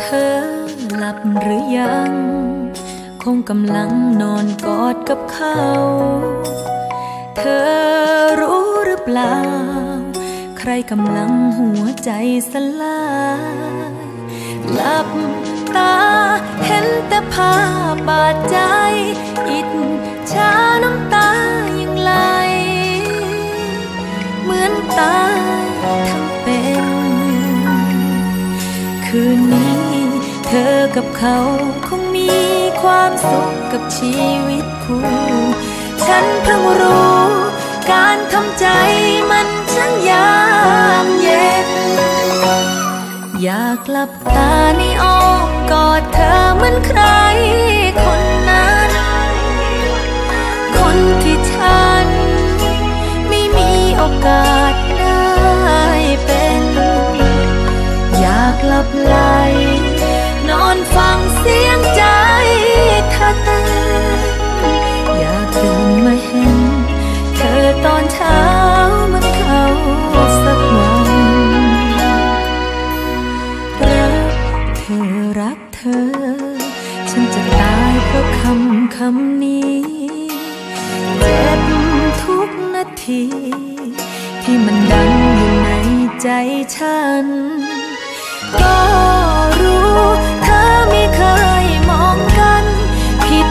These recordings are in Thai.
เธอหรือยัง คงกำลังนอนกอดกับเขา เธอรู้หรือเปล่า ใครกำลังหัวใจสลายหลับตาเห็นแต่ภาพบาดใจอิด คืนนี้ เธอกับเขาคงมีความสุขกับชีวิตคู่ ฉันเพิ่งรู้ การทำใจมันช่างยากเย็น อยากหลับตาในอ้อมกอดเธอเหมือนใคร เธอ ฉันจะตายเพราะคำคำนี้ เจ็บทุกนาที ที่มันดังอยู่ในใจฉัน ก็รู้เธอไม่เคยมองกัน ผิด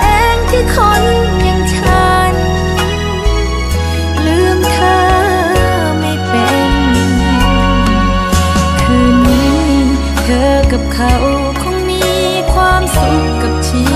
เองที่คนอย่างฉัน ลืมเธอไม่เป็น คืนนี้เธอกับเขา คว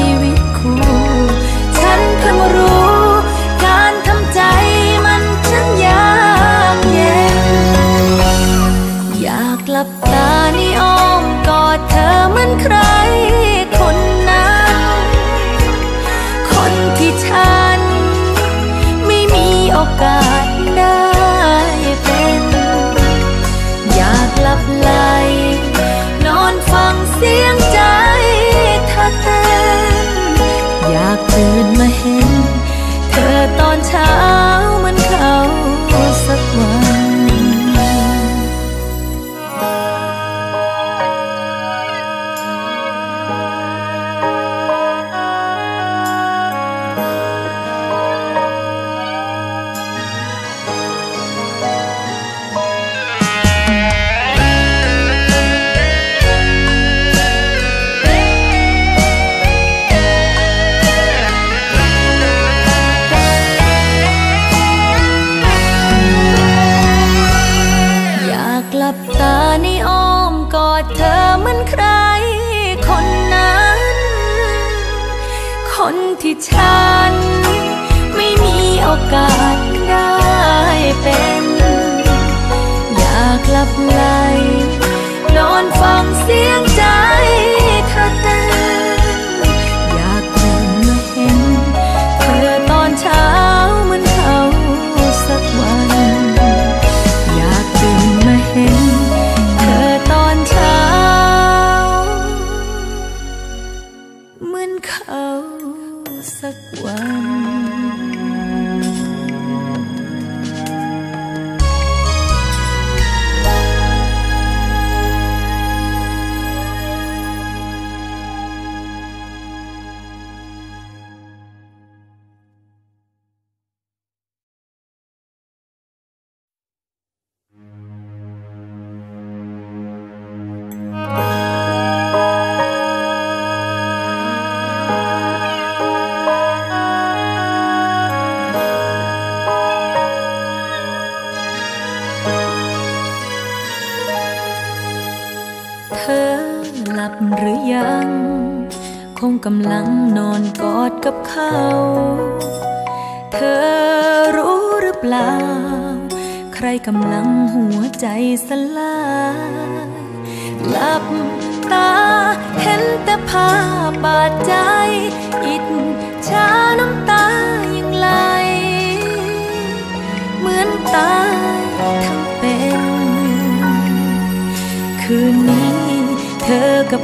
ที่ฉัน ไม่มีโอกาสได้เป็น หรือยัง คงกำลังนอนกอดกับเขา เธอรู้หรือเปล่า ใครกำลังหัวใจสลายหลับตาเห็นแต่ภาพบาดใจ อิดชาน้ำตายังไหล เหมือนตายทั้งเป็น คืนนี้เธอกับ